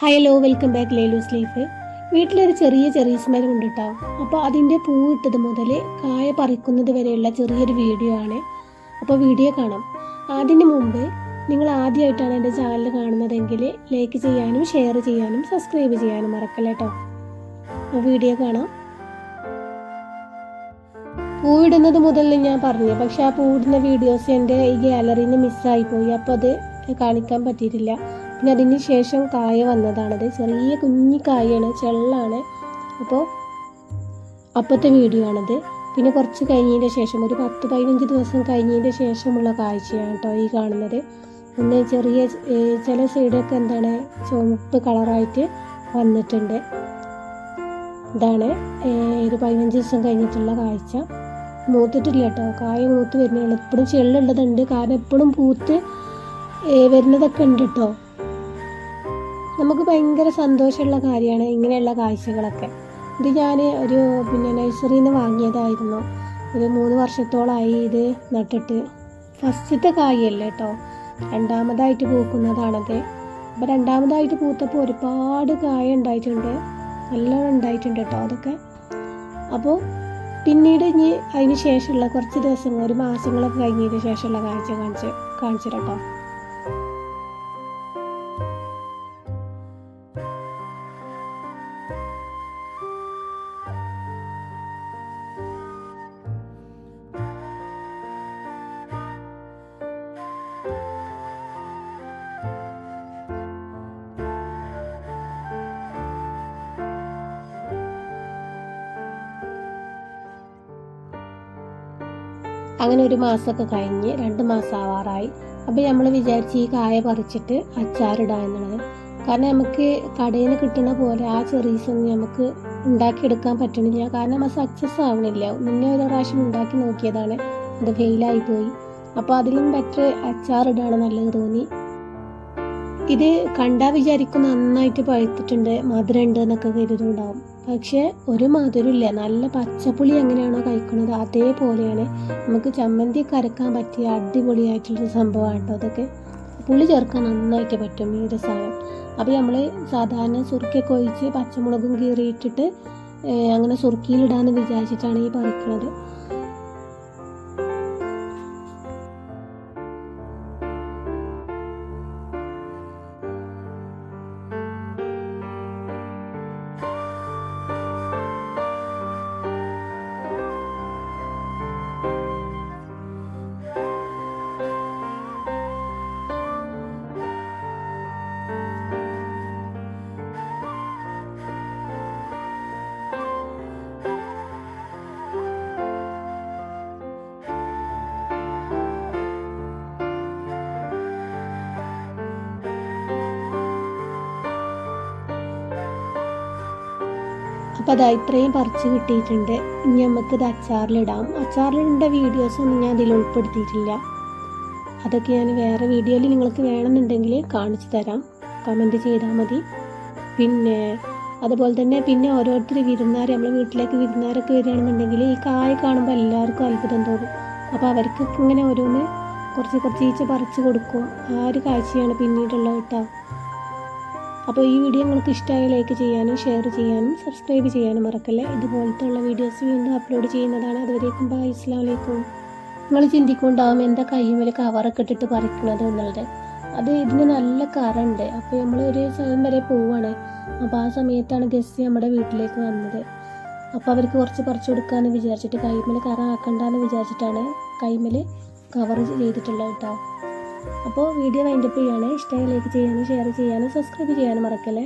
Hi hello welcome back Leelu's leaf വീട്ടിലൊരു ചെറിയ ചെറിയ സ്മെൽ ഉണ്ട് കേട്ടോ അപ്പോൾ അതിന്റെ പൂ ഇട്ടത് മുതൽ കായ പറിക്കുന്നത് വരെയുള്ള ചെറിയൊരു വീഡിയോ ആണ്. അപ്പോൾ വീഡിയോ കാണാം. അതിന് മുമ്പ് നിങ്ങൾ ആദ്യമായിട്ടാണ് എന്റെ ചാനൽ കാണുന്നതെങ്കിൽ ലൈക്ക് ചെയ്യാനും ഷെയർ ചെയ്യാനും സബ്സ്ക്രൈബ് ചെയ്യാനും മറക്കല്ല കേട്ടോ വീഡിയോ കാണാം. പൂവിടുന്നത് മുതൽ ഞാൻ പറഞ്ഞു. പക്ഷെ ആ പൂവിടുന്ന വീഡിയോസ് എന്റെ ഈ ഗാലറിയിൽ നിന്ന് മിസ്സായിപ്പോയി അപ്പോൾ അത് കാണിക്കാൻ പറ്റിയിട്ടില്ല. പിന്നെ അതിന് ശേഷം കായ വന്നതാണത് ചെറിയ കുഞ്ഞി കായാണ് ചെള്ളാണ്. അപ്പോൾ അപ്പോഴത്തെ വീഡിയോ ആണത്. പിന്നെ കുറച്ച് കഴിഞ്ഞതിന്റെ ശേഷം ഒരു പത്ത് പതിനഞ്ച് ദിവസം കഴിഞ്ഞതിന്റെ ശേഷമുള്ള കാഴ്ചയാണ് കേട്ടോ ഈ കാണുന്നത്. ഒന്ന് ചെറിയ ചില സൈഡൊക്കെ എന്താണ് ചുവപ്പ് കളറായിട്ട് വന്നിട്ടുണ്ട്. ഇതാണ് ഒരു പതിനഞ്ച് ദിവസം കഴിഞ്ഞിട്ടുള്ള കാഴ്ച. മൂത്തിട്ടില്ല കേട്ടോ. കായ മൂത്ത് വരുന്നുള്ളൂ എപ്പോഴും ചെള്ളുള്ളതുണ്ട്. കാരണം എപ്പോഴും പൂത്ത് വരുന്നതൊക്കെ ഉണ്ട് കേട്ടോ. നമുക്ക് ഭയങ്കര സന്തോഷമുള്ള കാര്യമാണ് ഇങ്ങനെയുള്ള കാഴ്ചകളൊക്കെ. ഇത് ഞാൻ ഒരു പിന്നെ നഴ്സറിയിൽ നിന്ന് വാങ്ങിയതായിരുന്നു. ഒരു മൂന്ന് വർഷത്തോളമായി ഇത് നട്ടിട്ട്. ഫസ്റ്റത്തെ കായല്ലേ കേട്ടോ രണ്ടാമതായിട്ട് പൂക്കുന്നതാണത്. അപ്പോൾ രണ്ടാമതായിട്ട് പൂത്തപ്പോൾ ഒരുപാട് കായ ഉണ്ടായിട്ടുണ്ട്. നല്ലോണം ഉണ്ടായിട്ടുണ്ട് കേട്ടോ അതൊക്കെ. അപ്പോൾ പിന്നീട് ഇനി അതിന് ശേഷമുള്ള കുറച്ച് ദിവസങ്ങൾ ഒരു മാസങ്ങളൊക്കെ കഴിഞ്ഞതിന് ശേഷമുള്ള കാഴ്ച കാണിച്ച് കാണിച്ചു അങ്ങനെ ഒരു മാസമൊക്കെ കഴിഞ്ഞ് രണ്ട് മാസം ആവാറായി. അപ്പോൾ നമ്മൾ വിചാരിച്ച് ഈ കായ പറിച്ചിട്ട് അച്ചാറിടുക എന്നുള്ളത്. കാരണം നമുക്ക് കടയിൽ നിന്ന് കിട്ടുന്ന പോലെ ആ ചെറീസൊന്നും നമുക്ക് ഉണ്ടാക്കിയെടുക്കാൻ പറ്റണില്ല. കാരണം അത് സക്സസ് ആവണില്ല. മുന്നേ ഒരു പ്രാവശ്യം ഉണ്ടാക്കി നോക്കിയതാണ്. അത് ഫെയിലായി പോയി. അപ്പോൾ അതിലും ബെറ്റർ അച്ചാറിടാണ് നല്ലത് തോന്നി. ഇത് കണ്ടാൽ വിചാരിക്കും നന്നായിട്ട് പഴുത്തിട്ടുണ്ട് മധുരം ഉണ്ട് എന്നൊക്കെ കരുതുണ്ടാവും പക്ഷേ ഒരു മധുരമില്ല. നല്ല പച്ചപ്പുളി എങ്ങനെയാണോ കഴിക്കുന്നത് അതേപോലെയാണ്. നമുക്ക് ചമ്മന്തി കരക്കാൻ പറ്റിയ അടിപൊളിയായിട്ടുള്ളൊരു സംഭവമാണ് കേട്ടോ അതൊക്കെ. പുളി ചേർക്കാൻ നന്നായിട്ട് പറ്റും ഈ സാധനം. അപ്പോൾ നമ്മൾ സാധാരണ സുറുക്കൊക്കെ ഒഴിച്ച് പച്ചമുളകും കീറിയിട്ടിട്ട് അങ്ങനെ സുറുക്കിയിലിടാന്ന് വിചാരിച്ചിട്ടാണ് ഈ പറിക്കുന്നത് അപ്പോൾ അതാ ഇത്രയും പറിച്ച് കിട്ടിയിട്ടുണ്ട്. ഇനി നമുക്ക് ഇത് അച്ചാറിലിടാം. അച്ചാറിലിടേണ്ട വീഡിയോസൊന്നും ഞാൻ അതിൽ ഉൾപ്പെടുത്തിയിട്ടില്ല. അതൊക്കെ ഞാൻ വേറെ വീഡിയോയിൽ നിങ്ങൾക്ക് വേണമെന്നുണ്ടെങ്കിൽ കാണിച്ചു തരാം. കമന്റ് ചെയ്താൽ മതി. പിന്നെ അതുപോലെ തന്നെ പിന്നെ ഓരോരുത്തർ വിരുന്നാർ നമ്മളെ വീട്ടിലേക്ക് വിരുന്നാരൊക്കെ വരികയാണെന്നുണ്ടെങ്കിൽ ഈ കായ കാണുമ്പോൾ എല്ലാവർക്കും അത്ഭുതം തോന്നും. അപ്പോൾ അവർക്കൊക്കെ ഇങ്ങനെ ഓരോന്ന് കുറച്ച് കുറച്ച് ഈച്ച പറിച്ചു കൊടുക്കും. ആ ഒരു കാഴ്ചയാണ് പിന്നീടുള്ളത് കേട്ടോ. അപ്പോൾ ഈ വീഡിയോ നിങ്ങൾക്ക് ഇഷ്ടമായ ലൈക്ക് ചെയ്യാനും ഷെയർ ചെയ്യാനും സബ്സ്ക്രൈബ് ചെയ്യാനും മറക്കല്ലേ? ഇതുപോലത്തെ ഉള്ള വീഡിയോസ് വീണ്ടും അപ്ലോഡ് ചെയ്യുന്നതാണ്. അതുവരേക്കും ബൈ അസ്സാം വലൈക്കും നിങ്ങൾ ചിന്തിക്കൊണ്ടാവും എന്താ കയ്യുമേൽ കവറൊക്കെ ഇട്ടിട്ട് പറിക്കണത് എന്നുള്ളത് അത് ഇതിന് നല്ല കറുണ്ട്. അപ്പോൾ നമ്മൾ ഒരു സ്ഥലം വരെ പോവാണ്. അപ്പോൾ ആ സമയത്താണ് ഗസ്റ്റ് നമ്മുടെ വീട്ടിലേക്ക് വന്നത്. അപ്പോൾ അവർക്ക് കുറച്ച് പറിച്ചു കൊടുക്കാമെന്ന് വിചാരിച്ചിട്ട് കൈമേൽ കറ ആക്കണ്ടെന്ന് വിചാരിച്ചിട്ടാണ് കൈമേൽ കവർ ചെയ്തിട്ടുള്ളത് കേട്ടോ. അപ്പോൾ വീഡിയോ വൈൻഡപ്പ് ചെയ്യാണ് ഇഷ്ടമായി ലൈക്ക് ചെയ്യാനും ഷെയർ ചെയ്യാനും സബ്സ്ക്രൈബ് ചെയ്യാനും മറക്കല്ലേ?